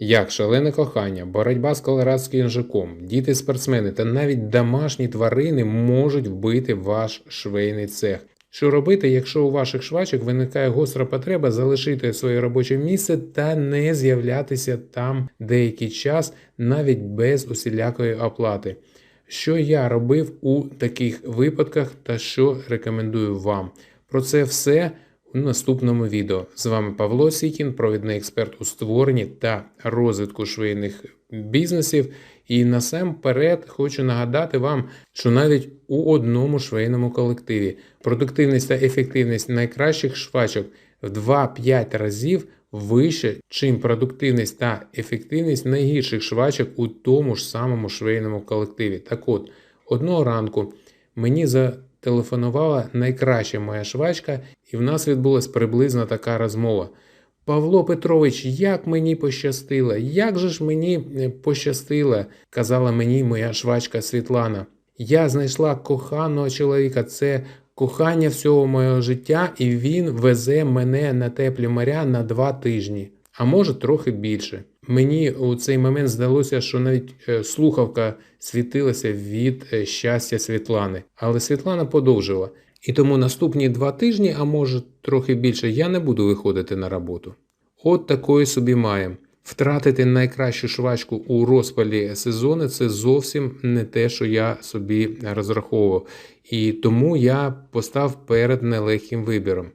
як шалене кохання, боротьба з колорадським жуком, діти-спортсмени та навіть домашні тварини можуть вбити ваш швейний цех. Що робити, якщо у ваших швачок виникає гостра потреба залишити своє робоче місце та не з'являтися там деякий час навіть без усілякої оплати? Що я робив у таких випадках та що рекомендую вам? Про це все у наступному відео. З вами Павло Сікін, провідний експерт у створенні та розвитку швейних бізнесів. І насамперед хочу нагадати вам, що навіть у одному швейному колективі продуктивність та ефективність найкращих швачок в 2-5 разів вище, чим продуктивність та ефективність найгірших швачок у тому ж самому швейному колективі. Так от, одного ранку мені зателефонувала найкраща моя швачка, і в нас відбулася приблизно така розмова. Павло Петрович, як мені пощастило, як же ж мені е, пощастило, казала мені моя швачка Світлана. Я знайшла коханого чоловіка, це кохання всього моєго життя, і він везе мене на теплі моря на два тижні, а може трохи більше. Мені у цей момент здалося, що навіть е, слухавка світилася від е, щастя Світлани. Але Світлана подовжила. І тому наступні два тижні, а може трохи більше, я не буду виходити на роботу. От такої собі маємо. Втратити найкращу швачку у розпалі сезону це зовсім не те, що я собі розраховував. І тому я постав перед нелегким вибіром.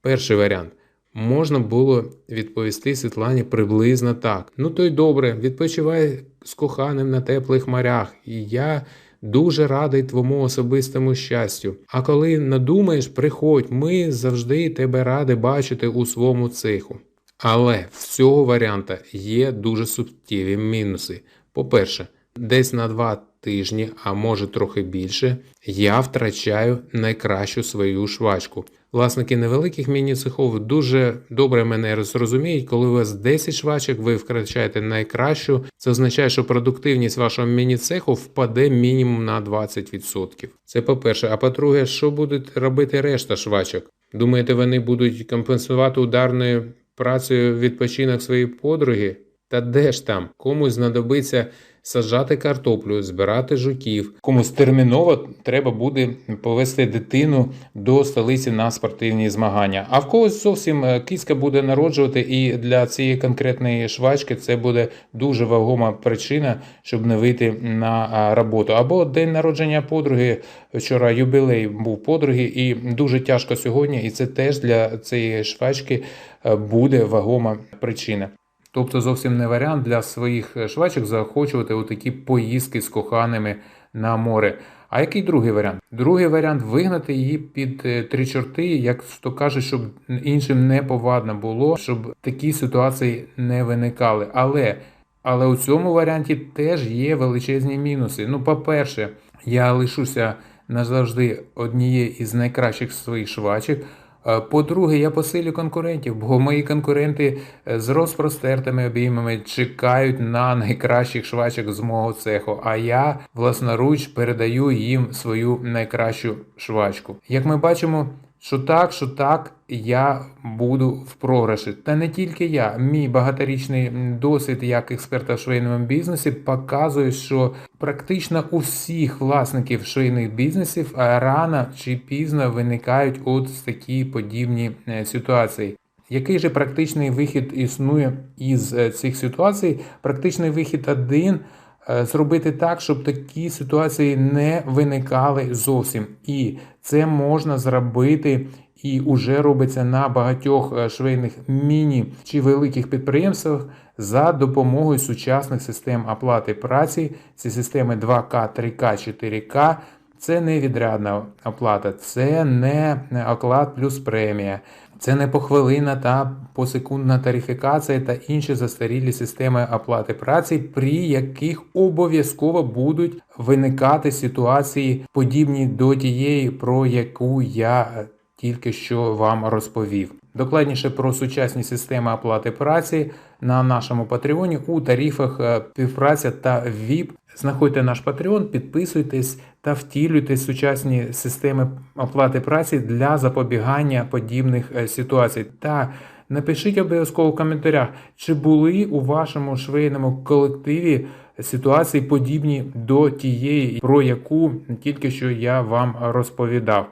Перший варіант. Можна було відповісти Світлані приблизно так. Ну то й добре, відпочивай з коханим на теплих морях, і я дуже радий твому особистому щастю. А коли надумаєш, приходь, ми завжди тебе ради бачити у своєму цеху. Але в цього варіанта є дуже суттєві мінуси. По-перше, десь на два тижні, а може трохи більше, я втрачаю найкращу свою швачку. Власники невеликих міні-цехов дуже добре мене зрозуміють, коли у вас 10 швачок, ви втрачаєте найкращу. Це означає, що продуктивність вашого міні-цеху впаде мінімум на 20%. Це по-перше. А по-друге, що будуть робити решта швачок? Думаєте, вони будуть компенсувати ударною працею відпочинок своєї подруги? Та де ж там? Комусь знадобиться саджати картоплю, збирати жуків. Комусь терміново треба буде повести дитину до столиці на спортивні змагання. А в когось зовсім е, киська буде народжувати, і для цієї конкретної швачки це буде дуже вагома причина, щоб не вийти на роботу. Або день народження подруги. Вчора юбілей був подруги, і дуже тяжко сьогодні. І це теж для цієї швачки е, буде вагома причина. Тобто зовсім не варіант для своїх швачок заохочувати у такі поїздки з коханими на море. А який другий варіант? Другий варіант вигнати її під е, три чорти, як то кажуть, щоб іншим не повадно було, щоб такі ситуації не виникали. Але але у цьому варіанті теж є величезні мінуси. Ну, по-перше, я лишуся назавжди однією із найкращих своїх швачок. Е, по-друге, я посилю конкурентів, бо мої конкуренти е, з розпростертими обіймами чекають на найкращих швачок з мого цеху. А я власноруч передаю їм свою найкращу швачку. Як ми бачимо, що так, що так, я буду в програші. Та не тільки я. Мій багаторічний досвід як експерта в швейному бізнесі показує, що практично у всіх власників швейних бізнесів рано чи пізно виникають от такі подібні е, ситуації. Який же практичний вихід існує із е, цих ситуацій? Практичний вихід один. Е, зробити так, щоб такі ситуації не виникали зовсім. І це можна зробити і вже робиться на багатьох е, швейних міні чи великих підприємствах за допомогою сучасних систем оплати праці. Ці системи 2К, 3К, 4К. Це не відрядна оплата, це не оклад плюс премія. Це не похвилина та посекундна тарифікація та інші застарілі системи оплати праці, при яких обов'язково будуть виникати ситуації, подібні до тієї, про яку я тільки що вам розповів. Докладніше про сучасні системи оплати праці на нашому Патреоні у тарифах е, співпраця та ВІП. Знаходьте наш Patreon, підписуйтесь та втілюйте сучасні системи оплати праці для запобігання подібних е, ситуацій. Та Напишіть обов'язково в коментарях, чи були у вашому швейному колективі ситуації подібні до тієї, про яку тільки що я вам розповідав.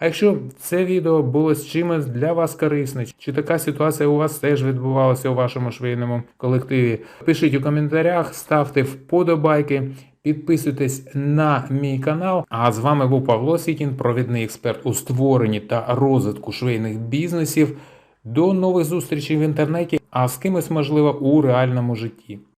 А якщо це відео було з чимось для вас корисне, чи така ситуація у вас теж відбувалася у вашому швейному колективі, пишіть у коментарях, ставте вподобайки, підписуйтесь на мій канал. А з вами був Павло Сітін, провідний експерт у створенні та розвитку швейних бізнесів. До нових зустрічей в інтернеті, а з кимось можливо у реальному житті.